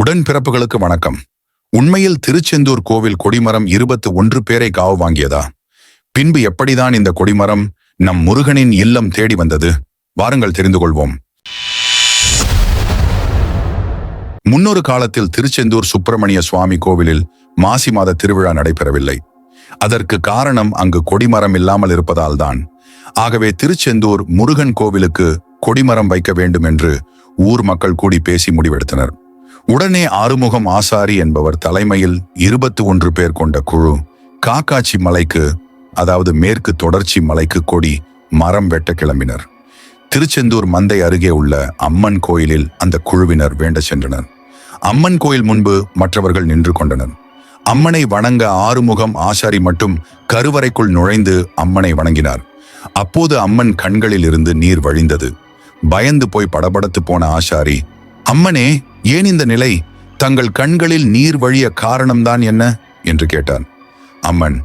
உடன் பிறப்புகளுக்கு வணக்கம். உண்மையில் திருச்செந்தூர் கோவில் கொடிமரம் இருபத்து ஒன்று பேரை காவு வாங்கியதா? பின்பு எப்படிதான் இந்த கொடிமரம் நம் முருகனின் இல்லம் தேடி வந்தது? வாருங்கள் தெரிந்து கொள்வோம். முன்னொரு காலத்தில் திருச்செந்தூர் சுப்பிரமணிய சுவாமி கோவிலில் மாசி மாத திருவிழா நடைபெறவில்லை. அதற்கு காரணம் அங்கு கொடிமரம் இல்லாமல் இருப்பதால்தான். ஆகவே திருச்செந்தூர் முருகன் கோவிலுக்கு கொடிமரம் வைக்க வேண்டும் என்று ஊர் மக்கள் கூடி பேசி முடிவெடுத்தனர். உடனே ஆறுமுகம் ஆசாரி என்பவர் தலைமையில் இருபத்தி ஒன்று பேர் கொண்ட குழு காக்காச்சி மலைக்கு அதாவது மேற்கு தொடர்ச்சி மலைக்கு கொடி மரம் வெட்ட கிளம்பினர். திருச்செந்தூர் மந்தை அருகே உள்ள அம்மன் கோயிலில் அந்த குழுவினர் வேண்ட சென்றனர். அம்மன் கோயில் முன்பு மற்றவர்கள் நின்று கொண்டனர். அம்மனை வணங்க ஆறுமுகம் ஆசாரி மட்டும் கருவறைக்குள் நுழைந்து அம்மனை வணங்கினார். அப்போது அம்மன் கண்களில் இருந்து நீர் வழிந்தது. பயந்து போய் படபடத்து போன ஆசாரி அம்மனே ஏன் இந்த நிலை? தங்கள் கண்களில் நீர் வழிய காரணம்தான் என்ன? என்று கேட்டான். அம்மன்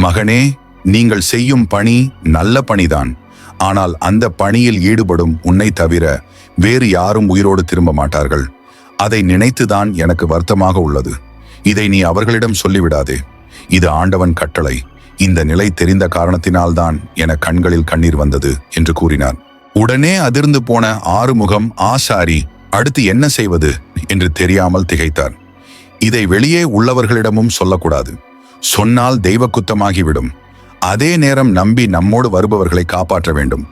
மகனே நீங்கள் செய்யும் பணி நல்ல பணிதான். ஆனால் அந்த பணியில் ஈடுபடும் உன்னை தவிர வேறு யாரும் உயிரோடு திரும்ப மாட்டார்கள். அதை நினைத்துதான் எனக்கு வருத்தமாக உள்ளது. இதை நீ அவர்களிடம் சொல்லிவிடாதே. இது ஆண்டவன் கட்டளை. இந்த நிலை தெரிந்த காரணத்தினால்தான் என கண்களில் கண்ணீர் வந்தது என்று கூறினார் உடனே அதிர்ந்து போன ஆறுமுகம் ஆசாரி அடுத்து என்ன செய்வது என்று தெரியாமல் திகைத்தார். இதை வெளியே உள்ளவர்களிடமும் சொல்லக்கூடாது. சொன்னால் தெய்வ குத்தமாகிவிடும் அதே நேரம் நம்பி நம்மோடு வருபவர்களை காப்பாற்ற வேண்டும்.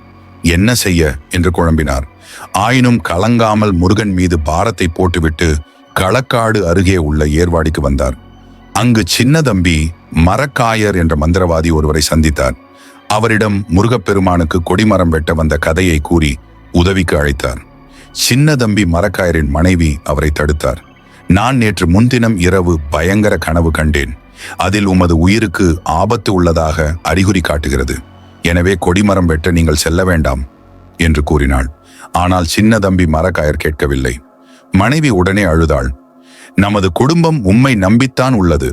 என்ன செய்ய? என்று குழம்பினார். ஆயினும் கலங்காமல் முருகன் மீது பாரத்தை போட்டுவிட்டு களக்காடு அருகே உள்ள ஏர்வாடிக்கு வந்தார். அங்கு சின்ன தம்பி மரக்காயர் என்ற மந்திரவாதி ஒருவரை சந்தித்தார். அவரிடம் முருகப்பெருமானுக்கு கொடிமரம் வெட்ட வந்த கதையை கூறி உதவிக்கு அழைத்தார். சின்ன தம்பி மரக்காயரின் மனைவி அவரை தடுத்தார். நான் நேற்று முன்தினம் இரவு பயங்கர கனவு கண்டேன். அதில் உமது உயிருக்கு ஆபத்து உள்ளதாக அறிகுறி காட்டுகிறது. எனவே கொடிமரம் வெட்ட நீங்கள் செல்ல வேண்டாம் என்று கூறினாள். ஆனால் சின்ன தம்பி மரக்காயர் கேட்கவில்லை. மனைவி உடனே அழுதாள். நமது குடும்பம் உம்மை நம்பித்தான் உள்ளது.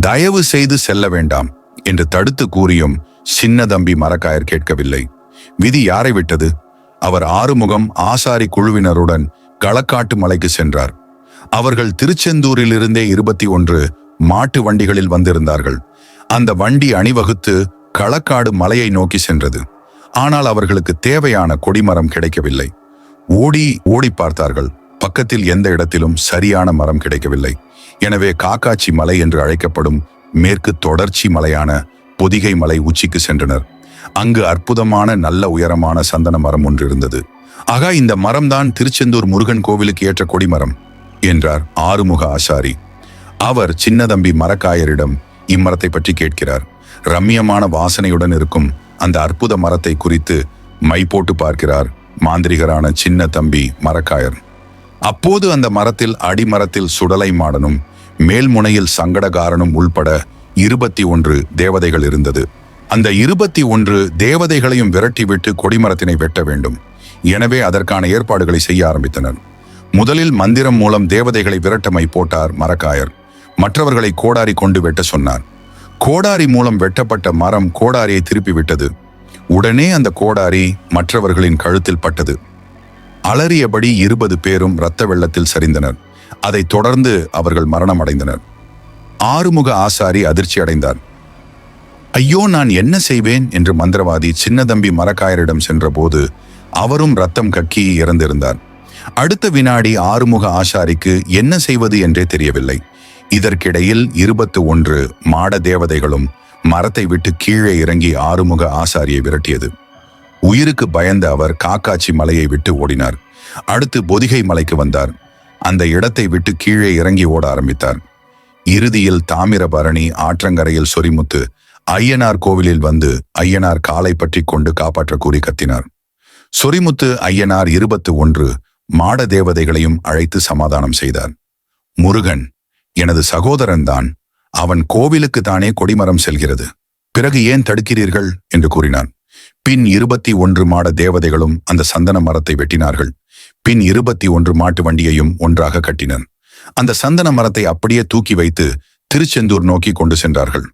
தயவு செய்து செல்ல வேண்டாம் என்று தடுத்து கூறியும் சின்ன தம்பி மரக்காயர் கேட்கவில்லை. விதி யாரை விட்டது? அவர் ஆறுமுகம் ஆசாரி குழுவினருடன் களக்காட்டு மலைக்கு சென்றார். அவர்கள் திருச்செந்தூரிலிருந்தே இருபத்தி ஒன்று மாட்டு வண்டிகளில் வந்திருந்தார்கள். அந்த வண்டி அணிவகுத்து களக்காடு மலையை நோக்கி சென்றது. ஆனால் அவர்களுக்கு தேவையான கொடிமரம் கிடைக்கவில்லை. ஓடி ஓடி பார்த்தார்கள். பக்கத்தில் எந்த இடத்திலும் சரியான மரம் கிடைக்கவில்லை. எனவே காக்காச்சி மலை என்று அழைக்கப்படும் மேற்கு தொடர்ச்சி மலையான பொதிகை மலை உச்சிக்கு சென்றனர். அங்கு அற்புதமான நல்ல உயரமான சந்தன மரம் ஒன்று இருந்தது ஆகா இந்த மரம்தான் திருச்செந்தூர் முருகன் கோவிலுக்கு ஏற்ற கொடிமரம் என்றார் ஆறுமுக ஆசாரி. அவர் சின்னதம்பி மரக்காயரிடம் இம்மரத்தை பற்றி கேட்கிறார். ரம்மியமான வாசனையுடன் இருக்கும் அந்த அற்புத மரத்தை குறித்து மை போட்டு பார்க்கிறார் மாந்திரிகரான சின்ன தம்பி மரக்காயர். அப்போது அந்த மரத்தில் அடிமரத்தில் சுடலை மாடனும் மேல்முனையில் சங்கடகாரனும் உள்பட இருபத்தி ஒன்று தேவதைகள் இருந்தது. அந்த இருபத்தி ஒன்று தேவதைகளையும் விரட்டிவிட்டு கொடிமரத்தினை வெட்ட வேண்டும். எனவே அதற்கான ஏற்பாடுகளை செய்ய ஆரம்பித்தனர். முதலில் மந்திரம் மூலம் தேவதைகளை விரட்டமை போட்டார் மரக்காயர். மற்றவர்களை கோடாரி கொண்டு வெட்ட சொன்னார். கோடாரி மூலம் வெட்டப்பட்ட மரம் கோடாரியை திருப்பி விட்டது உடனே அந்த கோடாரி மற்றவர்களின் கழுத்தில் பட்டது. அலறியபடி இருபது பேரும் இரத்த வெள்ளத்தில் சரிந்தனர். அதைத் தொடர்ந்து அவர்கள் மரணம் அடைந்தனர் ஆறுமுக ஆசாரி அதிர்ச்சி அடைந்தார் ஐயோ நான் என்ன செய்வேன்? என்று மந்திரவாதி சின்னதம்பி மரக்காயரிடம் சென்றபோது அவரும் ரத்தம் கக்கி இறந்திருந்தார். அடுத்த வினாடி ஆறுமுக ஆசாரிக்கு என்ன செய்வது என்றே தெரியவில்லை. இதற்கிடையில் இருபத்து ஒன்று மாட தேவதைகளும் மரத்தை விட்டு கீழே இறங்கி ஆறுமுக ஆசாரியை விரட்டியது. உயிருக்கு பயந்த அவர் காக்காச்சி மலையை விட்டு ஓடினார். அடுத்து பொதிகை மலைக்கு வந்தார். அந்த இடத்தை விட்டு கீழே இறங்கி ஓட ஆரம்பித்தார். இறுதியில் தாமிரபரணி ஆற்றங்கரையில் சொரிமுத்து ஐயனார் கோவிலில் வந்து ஐயனார் காலை பற்றி கொண்டு காப்பாற்ற கூறி கத்தினார். சொரிமுத்து ஐயனார் இருபத்து ஒன்று மாட தேவதைகளையும் அழைத்து சமாதானம் செய்தார். முருகன் எனது சகோதரன்தான் அவன் கோவிலுக்கு தானே கொடிமரம் செல்கிறது. பிறகு ஏன் தடுக்கிறீர்கள்? என்று கூறினான். பின் இருபத்தி ஒன்று மாட தேவதைகளும் அந்த சந்தன மரத்தை வெட்டினார்கள். பின் இருபத்தி ஒன்று மாட்டு வண்டியையும் ஒன்றாக கட்டினர். அந்த சந்தன மரத்தை அப்படியே தூக்கி வைத்து திருச்செந்தூர் நோக்கி கொண்டு சென்றார்கள்.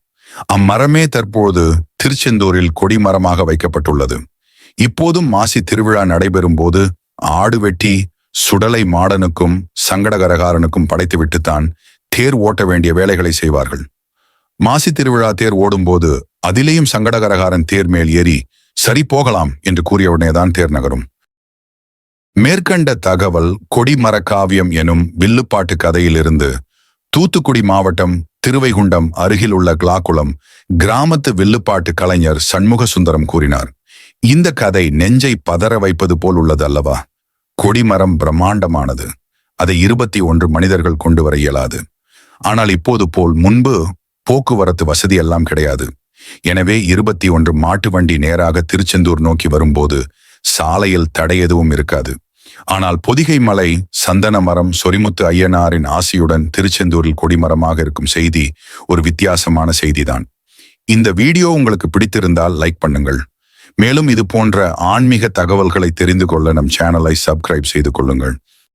அம்மரமே தற்போது திருச்செந்தூரில் கொடிமரமாக வைக்கப்பட்டுள்ளது. இப்போதும் மாசி திருவிழா நடைபெறும் போது ஆடு வெட்டி சுடலை மாடனுக்கும் சங்கடகரகாரனுக்கும் படைத்துவிட்டுத்தான் தேர் ஓட்ட வேண்டிய வேலைகளை செய்வார்கள். மாசி திருவிழா தேர் ஓடும்போது அதிலேயும் சங்கடகரகாரன் தேர் மேல் ஏறி சரி போகலாம் என்று கூறியவுடனேதான் தேர் நகரும். மேற்கண்ட தகவல் கொடிமர காவியம் எனும் வில்லுப்பாட்டு கதையிலிருந்து தூத்துக்குடி மாவட்டம் திருவைகுண்டம் அருகில் உள்ள கிளாக்குளம் கிராமத்து வில்லுப்பாட்டு கலைஞர் சண்முக சுந்தரம் கூறினார். இந்த கதை நெஞ்சை பதற வைப்பது போல் உள்ளது அல்லவா? கொடிமரம் பிரம்மாண்டமானது. அதை இருபத்தி ஒன்று மனிதர்கள் கொண்டு வர இயலாது. ஆனால் இப்போது போல் முன்பு போக்குவரத்து வசதி எல்லாம் கிடையாது. எனவே இருபத்தி ஒன்று மாட்டு வண்டி நேராக திருச்செந்தூர் நோக்கி வரும்போது சாலையில் தடை எதுவும் இருக்காது. ஆனால் பொதிகை மலை சந்தன மரம் சொரிமுத்து ஐயனாரின் ஆசியுடன் திருச்செந்தூரில் கொடிமரமாக இருக்கும் செய்தி ஒரு வித்தியாசமான செய்திதான். இந்த வீடியோ உங்களுக்கு பிடித்திருந்தால் லைக் பண்ணுங்கள். மேலும் இது போன்ற ஆன்மீக தகவல்களை தெரிந்து கொள்ள நம் சேனலை சப்ஸ்கிரைப் செய்து கொள்ளுங்கள்.